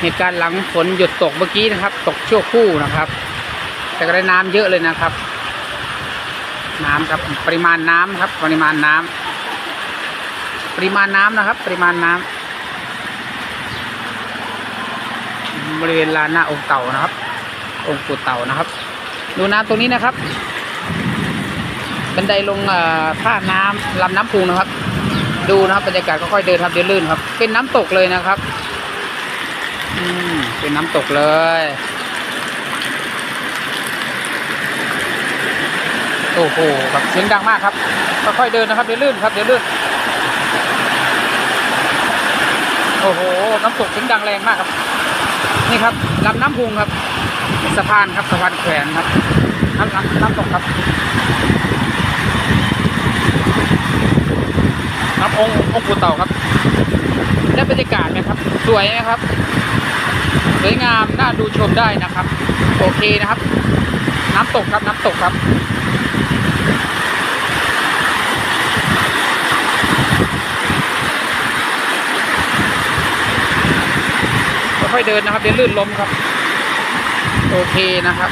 เหตุการณ์หลังฝนหยุดตกเมื่อกี้นะครับ ตกชั่วคู่นะครับ แต่ก็ได้น้ำเยอะเลยนะครับ น้ำครับปริมาณน้ำครับ ปริมาณน้ำปริมาณน้ำนะครับ ปริมาณน้ำบริเวณลานหน้าองค์เต่านะครับ องค์ปู่เต่านะครับ ดูน้ำตรงนี้นะครับ บันไดลงท่าน้ำลำน้ำพุงนะครับ ดูนะครับบรรยากาศค่อยๆเดินครับเดินลื่นครับ เป็นน้ำตกเลยนะครับ เป็นน้ำตกเลย โอ้โหแบบเสียงดังมากครับ ค่อยๆเดินนะครับ เดินลื่นครับ เดินลื่น โอ้โห น้ำตกเสียงดังแรงมากครับ นี่ครับลำน้ำพุงครับ สะพานครับ สะพานแขวนครับ น้ำน้ำน้ำตกครับน้ำองค์องค์ปู่เต่าครับ ได้บรรยากาศไหมครับ สวยไหมครับ สวยงามน่าดูชมได้นะครับ โอเคนะครับ น้ำตกครับน้ำตกครับค่อยๆเดินนะครับเดินลื่นล้มครับ โอเคนะครับ